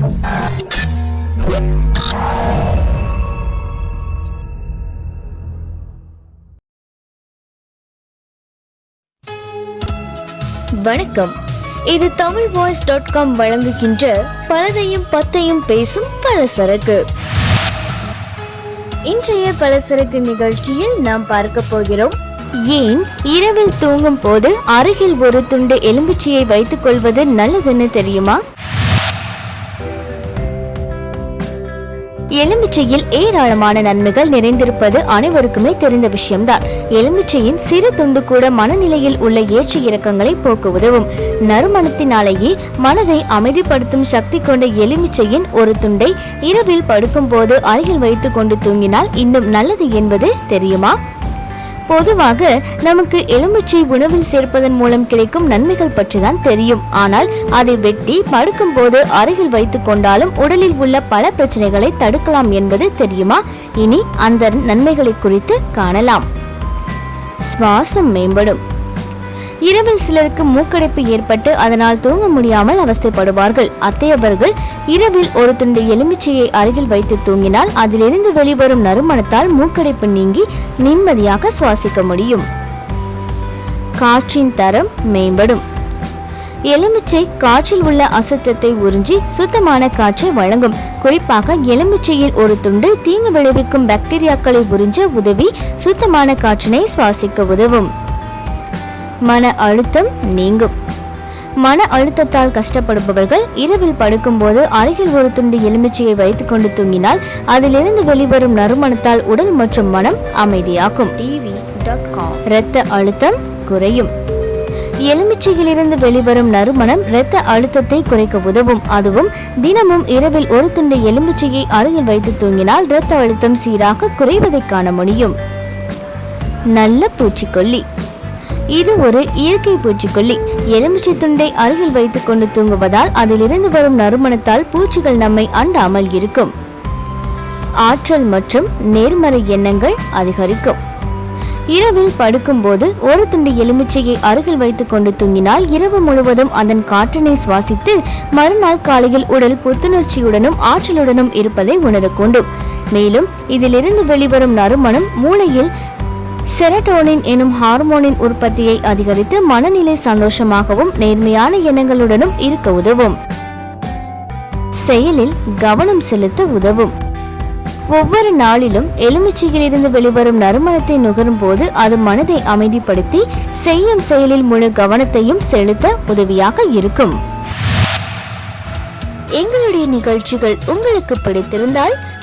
வணக்கம். இது Tamil voice dot com வழங்குகின்ற பலதையும் பத்தையும் பேசும் பலசரக்கு. இன்றைய பலசரக்கு நிகழ்ச்சியில் நாம் பார்க்க போகிறோம். ஏன் இரவில் தூங்கும் போது அருகில் ஒரு துண்டு எலும்பிச்சையை வைத்துக் கொள்வது நல்லதுன்னு தெரியுமா? எலுமிச்சையில் ஏராளமான நன்மைகள் நிறைந்திருப்பது அனைவருக்குமே தெரிந்த விஷயம்தான். எலுமிச்சையின் சிறு துண்டு கூட மனநிலையில் உள்ள ஏற்ற இறக்கங்களை போக்க உதவும் நறுமணத்தினாலேயே மனதை அமைதிப்படுத்தும் சக்தி கொண்ட எலுமிச்சையின் ஒரு துண்டை இரவில் படுக்கும் போது அருகில் வைத்துக்கொண்டு தூங்கினால் இன்னும் நல்லது என்பது தெரியுமா? பொதுவாக நமக்கு எலுமிச்சை உணவில் சேர்ப்பதன் மூலம் கிடைக்கும் நன்மைகள் பற்றிதான் தெரியும். ஆனால் அதை வெட்டி படுக்கும் போது அருகில் வைத்துக் கொண்டாலும் உடலில் உள்ள பல பிரச்சனைகளை தடுக்கலாம் என்பது தெரியுமா? இனி அந்த நன்மைகளை குறித்து காணலாம். சுவாசம் மேம்படும். இரவில் சிலருக்கு மூக்கடைப்பு ஏற்பட்டு அதனால் தூங்க முடியாமல் அவஸ்தைப்படுவார்கள். அத்தையவர்கள் இரவில் ஒரு துண்டு எலுமிச்சையை அருகில் வைத்து தூங்கினால் அதிலிருந்து வெளிவரும் நறுமணத்தால் மூக்கடைப்பு நீங்கி நிம்மதியாக சுவாசிக்க முடியும். காற்றின் தரம் மேம்படும். எலுமிச்சை காற்றில் உள்ள அசுத்தத்தை உறிஞ்சி சுத்தமான காற்றை வழங்கும். குறிப்பாக எலுமிச்சையில் ஒரு துண்டு தீங்கு விளைவிக்கும் பாக்டீரியாக்களை உறிஞ்ச உதவி சுத்தமான காற்றினை சுவாசிக்க உதவும். மன அழுத்தம் நீங்கும். மன அழுத்தத்தால் கஷ்டப்படுபவர்கள் இரவில் படுக்கும்போது அருகில் ஒரு துண்டு எலுமிச்சையை வைத்துக்கொண்டு தூங்கினால் அதிலிருந்து வெளிவரும் நறுமணத்தால் உடல் மற்றும் மனம் அமைதியாகும். இரத்த அழுத்தம் குறையும். எலுமிச்சையிலிருந்து வெளிவரும் நறுமணம் இரத்த அழுத்தத்தை குறைக்க உதவும். அதுவும் தினமும் இரவில் ஒரு துண்டு எலுமிச்சையை அருகில் வைத்து தூங்கினால் இரத்த அழுத்தம் சீராக குறைவதை காண முடியும். நல்ல பூச்சிக்கொல்லி. இது ஒரு இயற்கை பூச்சிக்கொல்லி. எலுமிச்சை துண்டை அருகில் வைத்துக் கொண்டு தூங்குவதால் அதிலிருந்து வரும் நறுமணத்தால் பூச்சிகள் நம்மை அண்டாமல் இருக்கும். ஆற்றல் மற்றும் நேர்மறை எண்ணங்கள் அதிகரிக்கும். இரவில் படுக்கும்போது ஒரு துண்டு எலுமிச்சையை அருகில் வைத்துக் கொண்டு தூங்கினால் இரவு முழுவதும் அதன் காற்றினை சுவாசித்து மறுநாள் காலையில் உடல் புத்துணர்ச்சியுடனும் ஆற்றலுடனும் இருப்பதை உணரக்கூண்டும் மேலும் இதிலிருந்து வெளிவரும் நறுமணம் மூளையில் செரட்டோனின் எனும் ஹார்மோனின் உற்பத்தியை அதிகரித்து மனநிலை சந்தோஷமாகவும் நேர்மையான எண்ணங்களுடனும் இருக்க உதவும். செயலில் கவனம் செலுத்த உதவும். ஒவ்வொரு நாளிலும் எலுமிச்சையிலிருந்து வெளிவரும் நறுமணத்தை நுகரும் போது அது மனதை அமைதிப்படுத்தி செய்யும் செயலில் முழு கவனத்தையும் செலுத்த உதவியாக இருக்கும். எங்களுடைய நிகழ்ச்சிகள் உங்களுக்கு பிடித்திருந்தால்